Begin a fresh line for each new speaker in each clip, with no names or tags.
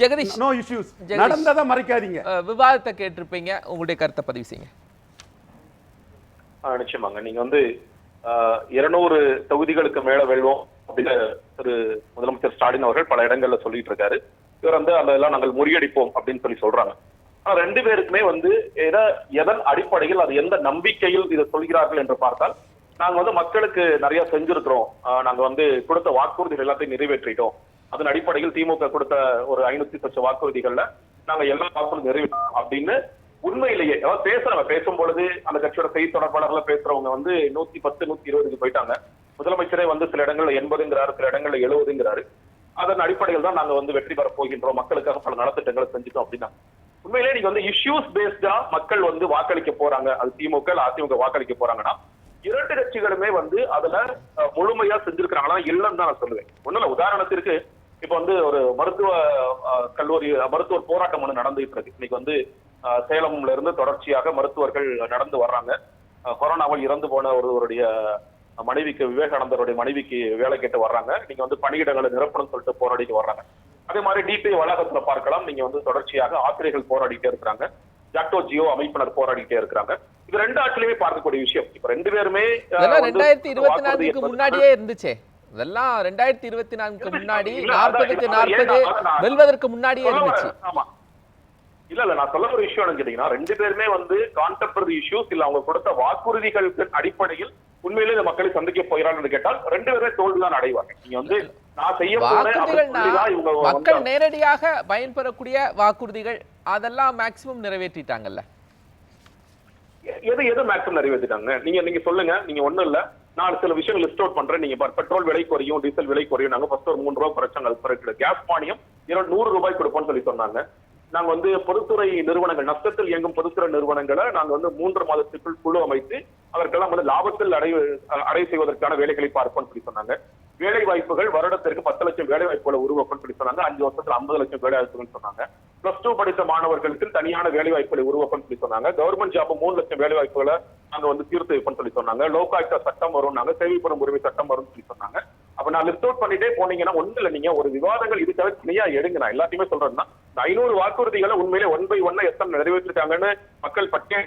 Jagadish
no issues. நடந்ததை மறைக்காதீங்க.
விவாதத்தை கேட்டிருப்பீங்க. உங்களுடைய கருத்தை பதிவு செய்யுங்க.
நிச்சயமாங்க. நீங்க வந்து இருநூறு தொகுதிகளுக்கு மேல வெல்வோம் அப்படின்னு திரு முதலமைச்சர் ஸ்டாலின் அவர்கள் பல இடங்கள்ல சொல்லிட்டு இருக்காரு. இவர் வந்து அதெல்லாம் நாங்கள் முறியடிப்போம் அப்படின்னு சொல்லி சொல்றாங்க. ஆனா ரெண்டு பேருக்குமே வந்து எத எதன் அடிப்படையில் அது எந்த நம்பிக்கையில் இதை சொல்கிறார்கள் என்று பார்த்தால் நாங்க வந்து மக்களுக்கு நிறைய செஞ்சிருக்கிறோம். நாங்க வந்து கொடுத்த வாக்குறுதிகள் எல்லாத்தையும் நிறைவேற்றிட்டோம். அதன் அடிப்படையில் திமுக கொடுத்த ஒரு ஐநூத்தி சொச்ச வாக்குறுதிகள்ல நாங்க எல்லா வாக்குறுதி நிறைவேற்றோம். அப்படின்னு உண்மையிலேயே அதாவது பேசுறவங்க பேசும் பொழுது அந்த கட்சியோட செய்தி தொடர்பாளர்கள பேசுறவங்க வந்து நூத்தி பத்து நூத்தி இருபதுக்கு போயிட்டாங்க. முதலமைச்சரே வந்து சில இடங்கள்ல எண்பதுங்கிறாரு சில இடங்கள்ல எழுபதுங்கிறாரு. அதன் அடிப்படையில் தான் நாங்க வந்து வெற்றி பெற போகின்றோம். மக்களுக்காக பல நலத்திட்டங்களை செஞ்சுட்டோம் அப்படின்னா. உண்மையிலேயே நீங்க வந்து இஷ்யூஸ் பேஸ்டா மக்கள் வந்து வாக்களிக்க போறாங்க. அது திமுக இல்ல அதிமுக வாக்களிக்க போறாங்கன்னா இரண்டு கட்சிகளுமே வந்து அதுல முழுமையா செஞ்சிருக்கிறாங்களா இல்லைன்னு தான் நான் சொல்லுவேன். ஒண்ணுல உதாரணத்திற்கு இப்ப வந்து ஒரு மருத்துவ கல்லூரி மருத்துவர் போராட்டம் ஒண்ணு நடந்துட்டு இருக்கு. இன்னைக்கு வந்து சேலம்ல இருந்து தொடர்ச்சியாக மருத்துவர்கள் நடந்து வர்றாங்க. கொரோனாவால் இறந்து போன ஒருவருடைய மனைவிக்கு விவேகானந்தருடைய மனைவிக்கு வேலை கேட்டு வர்றாங்க. நீங்க வந்து பணியிடங்களை நிரப்பணும் சொல்லிட்டு போராடிட்டு வர்றாங்க. அதே மாதிரி டிபிஐ வளாகத்துல பார்க்கலாம். நீங்க வந்து தொடர்ச்சியாக ஆசிரியர்கள் போராடிட்டே இருக்கிறாங்க. ஜாக்டோ ஜியோ அமைப்பினர் போராடிட்டே இருக்கிறாங்க. இது ரெண்டு ஆட்சியுமே பார்க்கக்கூடிய விஷயம். இப்ப ரெண்டு பேருமே
ரெண்டாயிரத்தி இருபத்தி முன்னாடியே இருந்துச்சே. இதெல்லாம் ரெண்டாயிரத்தி இருபத்தி
இருந்துச்சு.
முன்னாடி நாற்பதுக்கு நாற்பது வெல்வதற்கு முன்னாடியே இருந்துச்சு.
இல்ல இல்ல நான் சொல்ல ஒரு விஷயம் கேட்டீங்கன்னா ரெண்டு பேருமே வந்து கான்டெம்பரரி இஷ்யூஸ் இல்ல அவங்க கொடுத்த வாக்குறுதிகளுக்கு அடிப்படையில் உண்மையிலே இந்த மக்களை சந்திக்க போகிறார்கள் கேட்டால் ரெண்டு பேருமே தோல்விதான் அடைவாங்க நீங்க வந்து நான் செய்ய
மக்கள். நேரடியாக பயன்பெறக்கூடிய வாக்குறுதிகள் அதெல்லாம் மேக்சிமம் நிறைவேற்றிட்டாங்கல்ல.
எது எது மேக்ஸிமம் நிறைவேற்றிட்டாங்க? நீங்க நீங்க சொல்லுங்க. நீங்க ஒண்ணும் இல்ல. நான் சில விஷயம் லிஸ்ட் அவுட் பண்றேன். நீங்க பெட்ரோல் விலை குறையும் டீசல் விலை குறையும். நாங்க ஃபர்ஸ்ட் ஒரு மூணு ரூபாய் குறைச்சாங்க அது பிறகு கேஸ் மானியம் இரண்டு நூறு ரூபாய் கொடுப்போம்னு சொல்லி சொன்னாங்க. நாங்க வந்து பொதுத்துறை நிறுவனங்கள் நஷ்டத்தில் இயங்கும் பொதுத்துறை நிறுவனங்களை நாங்க வந்து மூன்று மாதத்துக்குள் குழு அமைத்து அதற்கெல்லாம் வந்து லாபத்தில் அடை அடை செய்வதற்கான வேலைகளை பார்ப்போம்னு சொல்லி சொன்னாங்க. வேலை வாய்ப்புகள் வருடத்திற்கு பத்து லட்சம் வேலை வாய்ப்புகளை உருவாக்கும்னு சொல்லி சொன்னாங்க. அஞ்சு வருஷத்துல ஐம்பது லட்சம் வேலை வாய்ப்புகள் சொன்னாங்க. பிளஸ் டூ படித்த மாணவர்களுக்கு தனியான வேலை வாய்ப்புகளை உருவாக்கும்னு சொல்லி சொன்னாங்க. கவர்மெண்ட் ஜாப் மூணு லட்சம் வேலை வாய்ப்புகளை நாங்க வந்து தீர்த்து வைப்போம்னு சொல்லி சொன்னாங்க. லோகாயுக்தா சட்டம் வரும்னாங்க. சேவைப்படும் உரிமை சட்டம் வரும்னு சொல்லி சொன்னாங்க. அப்ப நான் லிஸ்ட் அவுட் பண்ணிட்டே போனீங்கன்னா ஒண்ணு இல்ல நீங்க ஒரு விவாதங்கள் இதுக்காக தனியா எடுங்க. நான் எல்லாத்தையுமே சொல்றேன்னா ஐநூறு வாக்குறுதிகளை உண்மையிலே ஒன் பை ஒன்னா எத்தனை நிறைவேற்றிருக்காங்கன்னு மக்கள் பட்டியல்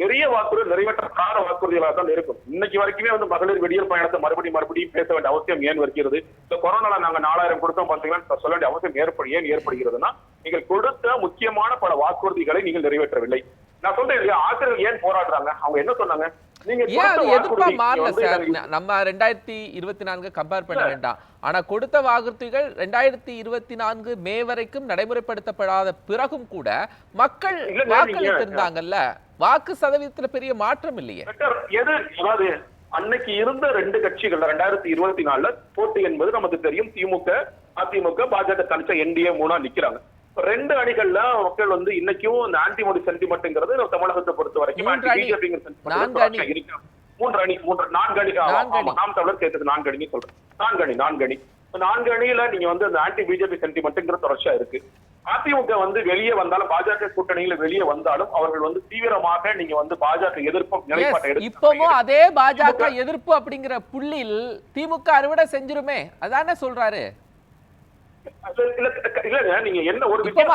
நிறைய வாக்குறுதி நிறைவேற்றப்படாத வாக்குறுதிகளாக தான் இருக்கும். இன்னைக்கு வரைக்குமே வந்து மகளிர் விடியல் பயணத்தை மறுபடியும் மறுபடியும் பேச வேண்டிய அவசியம் ஏன் வருகிறது? இந்த கொரோனால நாங்க நாலாயிரம் கொடுத்தோம் பாத்தீங்கன்னா சொல்ல வேண்டிய அவசியம் ஏற்படு ஏன் ஏற்படுகிறதுனா நீங்கள் கொடுத்த முக்கியமான பல வாக்குறுதிகளை நீங்கள் நிறைவேற்றவில்லை. நான் சொல்றேன் இல்லையா ஆசிரியர்கள் ஏன் போராடுறாங்க? அவங்க என்ன சொன்னாங்க?
ஏன் அது எதிர்ப்பா மாறல சார்? நம்ம ரெண்டாயிரத்தி இருபத்தி நான்கு கம்பேர் பண்ண வேண்டாம். ஆனா கொடுத்த வாக்குறுதிகள் ரெண்டாயிரத்தி இருபத்தி நான்கு மே வரைக்கும் நடைமுறைப்படுத்தப்படாத பிறகும் கூட மக்கள் வாக்களித்திருந்தாங்கல்ல வாக்கு சதவீதத்துல பெரிய மாற்றம் இல்லையே.
அதாவது அன்னைக்கு இருந்த ரெண்டு கட்சிகள் ரெண்டாயிரத்தி இருபத்தி நாலுல போட்டி என்பது நமக்கு தெரியும். திமுக அதிமுக பாஜக தனிச்ச என்டிஏ மூணா நிக்கிறாங்க. ரெண்டு அணிகள்ல மக்கள் வந்து இன்னைக்கும் இந்த ஆன்டி மோடி சென்டிமெண்ட்ங்கிறது தமிழகத்தை பொறுத்த வரைக்கும்
மூன்று அணி.
மூன்று நான்கு அணி. நாம் தமிழர் சேர்த்தது நான்கு அணின்னு சொல்றேன். நான்கு அணி நான்கு அணி. நான்கு அணியில நீங்க வந்து அந்த ஆன்டி பிஜேபி சென்டிமெண்ட்ங்கிற தொடர்ச்சியா இருக்கு. அதிமுக வந்து வெளியே வந்தாலும் பாஜக கூட்டணியில வெளியே வந்தாலும் அவர்கள் வந்து தீவிரமாக நீங்க வந்து பாஜக எதிர்ப்பும் நிலைப்பாட்டை
இப்பவும் அதே பாஜக எதிர்ப்பு அப்படிங்கிற புள்ளியில் திமுக அறுவடை செஞ்சிருமே. அதானே சொல்றாரு?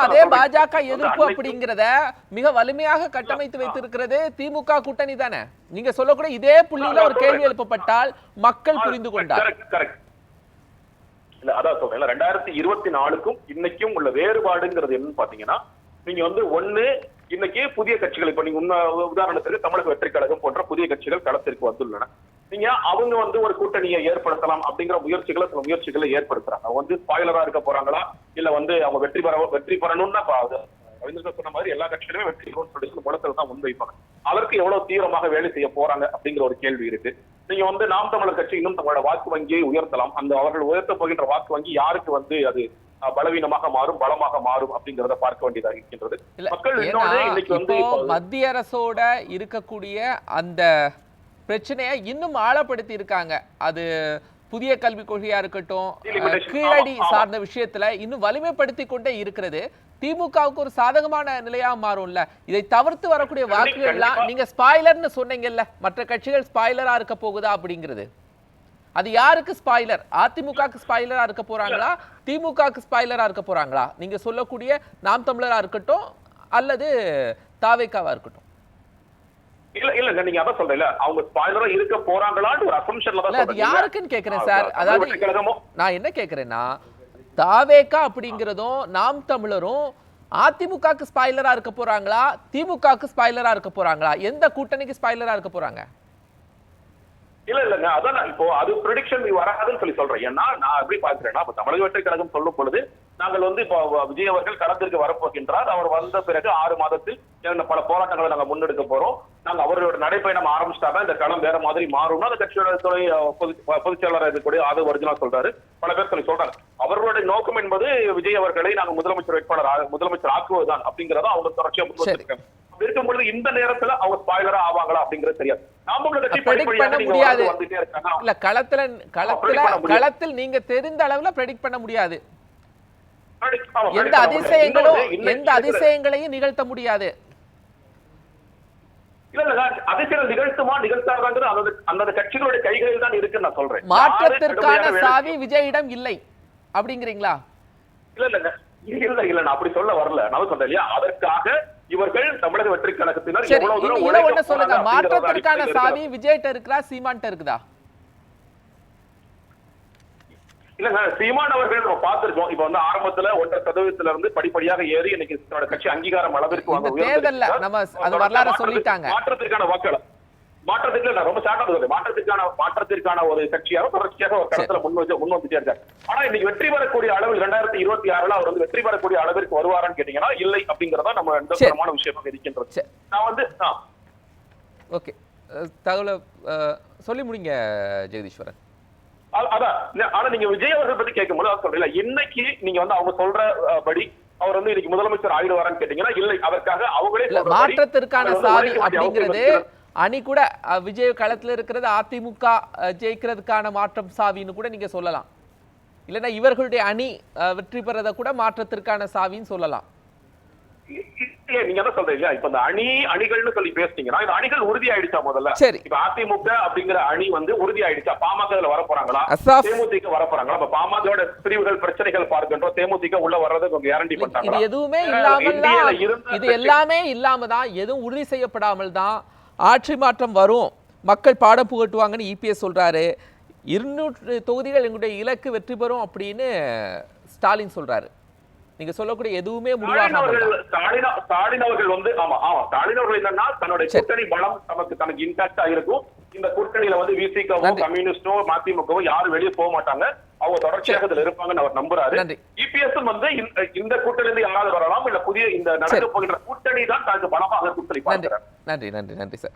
அதே. பாஜக எதிர்ப்பு அப்படிங்கிறத மிக வலிமையாக கட்டமைத்து வைத்திருக்கிறது திமுக கூட்டணி தானே? நீங்க சொல்லக்கூடிய இதே புள்ளியில ஒரு கேள்வி எழுப்பப்பட்டால் மக்கள் புரிந்து கொண்டார்.
இல்ல அதான் சொல்றேன். ரெண்டாயிரத்தி இருபத்தி நாலுக்கும் இன்னைக்கும் உள்ள வேறுபாடுங்கிறது என்னன்னு பாத்தீங்கன்னா நீங்க வந்து ஒண்ணு இன்னைக்கு புதிய கட்சிகள் இப்ப நீங்க உதாரணத்துக்கு தமிழக வெற்றி கழகம் போன்ற புதிய கட்சிகள் களத்திற்கு வந்துள்ளன. நீங்க அவங்க வந்து ஒரு கூட்டணியை ஏற்படுத்தலாம் அப்படிங்கிற முயற்சிகளை சில முயற்சிகளை ஏற்படுத்துறாங்க. அவங்க வந்து ஸ்பாயிலரா இருக்க போறாங்களா? இல்ல வந்து அவங்க வெற்றி பெற வெற்றி பெறணும்னா ரவீந்திரன் சொன்ன மாதிரி எல்லா கட்சிகளுமே வெற்றி பெறணும்னு சொல்லி முடத்தில் தான் முன்வைப்பாங்க அதற்கு எவ்வளவு தீவிரமாக வேலை செய்ய போறாங்க அப்படிங்கிற ஒரு கேள்வி இருக்கு. நீங்க வந்து நாம் தமிழர் கட்சி இன்னும் தங்களோட வாக்கு வங்கியை உயர்த்தலாம். அந்த அவர்கள் உயர்த்த போகின்ற வாக்கு வங்கி யாருக்கு வந்து அது பலவீனமாக மாறும் பலமாக மாறும் அப்படிங்கறத பார்க்க வேண்டியதாக இருக்கின்றது. மக்கள்
ஏன்னா
இன்னொன்னு இன்னைக்கு வந்து
மத்திய அரசோட இருக்கக்கூடிய அந்த பிரச்சனையை இன்னும் ஆழப்படுத்தி இருக்காங்க அது புதிய கல்விக் கொள்கையா இருக்கட்டும் கீழடி. சார்ந்த விஷயத்துல இன்னும் வலிமைப்படுத்தி கொண்டே இருக்கிறது. திமுகவுக்கு ஒரு சாதகமான நிலையா மாறும்ல. இதை தவிர்த்து வரக்கூடிய வாக்குகள்லாம். நீங்க ஸ்பாய்லர்னு சொன்னீங்கல்ல. மற்ற கட்சிகள் ஸ்பாய்லரா இருக்க போகுதா அப்படிங்கிறது. அது யாருக்கு ஸ்பாய்லர் அதிமுகக்கு ஸ்பாய்லரா இருக்க போறாங்களா? திமுகவுக்கு ஸ்பாய்லரா இருக்க போறாங்களா? நீங்க சொல்லக்கூடிய நாம் தமிழரா இருக்கட்டும் அல்லது தாவேக்காவா இருக்கட்டும்.
இல்ல இல்லங்க நீங்க அதான் சொல்றீங்க அவங்க ஸ்பாயிலரா இருக்க போறாங்களான்னு ஒரு அசம்ஷன்ல தான்
இல்ல அது. யாருக்குன்னு கேக்குறேன் சார்? அதாவது நான் என்ன கேக்குறேன்னா தாவேக்கா அப்படிங்கிறதும் நாம் தமிழரும் அதிமுகவுக்கு ஸ்பாய்லரா இருக்க போறாங்களா திமுகவுக்கு ஸ்பாய்லரா இருக்க போறாங்களா? எந்த கூட்டணிக்கு ஸ்பாய்லரா இருக்க போறாங்க?
இல்ல இல்லங்க அதான் இப்போ அது ப்ரிடிக்ஷன் வராதுன்னு சொல்லி சொல்றேன். ஏன்னா நான் எப்படி பாக்குறேன்னா இப்ப தமிழக வெற்றி கழகம் சொல்லும் பொழுது நாங்கள் வந்து இப்போ விஜய் அவர்கள் களத்திற்கு வரப்போகின்றார். அவர் வந்த பிறகு ஆறு மாதத்தில் என்ன பல போராட்டங்களை நாங்க முன்னெடுக்க போறோம். நாங்க அவரோட நடைப்பயணம் ஆரம்பிச்சிட்டாங்க இந்த களம் வேற மாதிரி மாறும்னு அந்த கட்சியோட பொது- பொதுச் செயலாளர் இருக்கக்கூடிய ஆதவ அர்ஜுனா சொல்றாரு. பல பேர் சொல்லி சொல்றாங்க. அவர்களுடைய நோக்கம் என்பது விஜய் அவர்களை நாங்க முதலமைச்சர் வேட்பாளர் முதலமைச்சர் ஆக்குவதுதான் அப்படிங்கறத அவங்க தொடர்ச்சியா முன் வச்சிருக்காங்க. அப்படி இருக்கும் பொழுது இந்த நேரத்துல அவங்க ஸ்பாயிலரா ஆவாங்களா அப்படிங்கிறது தெரியாது.
இல்ல களத்துல களத்துல. களத்தில் நீங்க தெரிந்த அளவுல ப்ரெடிக்ட் பண்ண முடியாது. எந்த. அதிசயங்களும் எந்த அதிசயங்களையும் நிகழ்த்த முடியாது. மாற்றத்திற்கான சாவி விஜயிடம் இல்லை. அப்படிங்கிறீங்களா?
இல்ல இல்ல இல்ல நான் அப்படி சொல்ல வரல. நான் சொல்றேன் இல்லையா? அதற்காக இவர்கள் தமிழக வெற்றி கழகத்தினர் எவ்வளவு தூரம் உழைக்க
சொல்லுங்க. மாற்றத்திற்கான சாவி விஜய்கிட்ட இருக்குதா சீமான்ட்ட இருக்குதா?
இல்லங்க சீமான் அவர்கள் நம்ம பார்த்திருக்கோம். இப்ப வந்து ஆரம்பத்துல ஒன்றரை சதவீதத்துல இருந்து படிப்படியாக ஏறி இன்னைக்கு கட்சி அங்கீகாரம் அளவிற்கு வந்து.
தேர்தல்ல நம்ம அது வரலாறு சொல்லிட்டாங்க.
மாற்றத்திற்கான வாக்கள் மாற்றத்துக்கு இல்ல, நான் ரொம்ப ஷார்ட்டா சொல்றேன் மாற்றத்திற்கான மாற்றத்திற்கான ஒரு கட்சியாக தொடர்ச்சியாக ஒரு கடத்துல முன் வச்சு முன் வந்துட்டே இருக்காரு. ஆனா இன்னைக்கு வெற்றி பெறக்கூடிய அளவில் இரண்டாயிரத்தி இருபத்தி ஆறுல அவர் வந்து வெற்றி பெறக்கூடிய அளவிற்கு வருவாரான்னு கேட்டீங்கன்னா இல்லை அப்படிங்கறதா நம்ம நிதர்சனமான விஷயமாக இருக்கின்றது. நான் வந்து
ஓகே. தகவலை சொல்லி முடிங்க ஜெகதீஸ்வரன்.
அதான். ஆனா நீங்க விஜய் அவர்கள் பத்தி கேட்கும்போது சொல்றீங்க இன்னைக்கு நீங்க வந்து அவங்க சொல்ற படி அவர் வந்து இன்னைக்கு முதலமைச்சர் ஆயிடுவாரான்னு கேட்டீங்கன்னா இல்லை அதற்காக அவங்களே
மாற்றத்திற்கான சாவி அப்படிங்கிறது. அணி கூட விஜய் களத்துல இருக்கிறது அதிமுக ஜெயிக்கிறதுக்கான மாற்றம் சாவின்னு கூட நீங்க சொல்லலாம். இல்லைன்னா இவர்களுடைய அணி வெற்றி பெறதை கூட மாற்றத்திற்கான சாவின்னு சொல்லலாம்.
நீங்க என்ன சொல்றீங்க இப்ப இந்த அணி அணிகள்னு சொல்லி பேசுனீங்கன்னா இந்த அணிகள் உறுதி ஆயிடுச்சா முதல்ல. இப்ப அதிமுக அப்படிங்கிற அணி வந்து உறுதி ஆயிடுச்சா பாமக வர போறாங்களா. தேமுதிக வர போறாங்களா? இப்ப பாமகவோட பிரிவுகள் பிரச்சனைகள் பார்க்கின்றோம். தேமுதிக உள்ள வர்றது கொஞ்சம் கேரண்டி
இது எதுவுமே
இருந்த
இது எல்லாமே இல்லாம தான் எதுவும் உறுதி செய்யப்படாமல் தான் ஆட்சி மாற்றம் வரும். மக்கள் பாடம் புகட்டுவாங்கன்னு இபிஎஸ் சொல்றாரு. இருநூற்று தொகுதிகள் எங்களுடைய இலக்கு வெற்றி பெறும் அப்படின்னு ஸ்டாலின் சொல்றாரு. நீங்க சொல்லக்கூடிய எதுவுமே
ஸ்டாலின் அவர்கள் வந்து ஆமா ஆமா ஸ்டாலின் அவர்கள் என்னன்னா தன்னுடைய. கூட்டணி பலம் நமக்கு தனக்கு இன்டாக்டா இருக்கும். இந்த கூட்டணியில வந்து விசிகவும்
நன்றி.
கம்யூனிஸ்டோ மதிமுகவும் யாரும் வெளியே போக மாட்டாங்க. அவங்க தொடர்ச்சியாக இதுல இருப்பாங்கன்னு அவர் நம்புறாரு. இபிஎஸ் வந்து இந்த- கூட்டணியில யாராவது வரலாம் இல்ல புதிய இந்த நடக்க. போகின்ற கூட்டணி தான் தனக்கு பலமாக பார்க்கிறார்.
நன்றி நன்றி நன்றி சார்.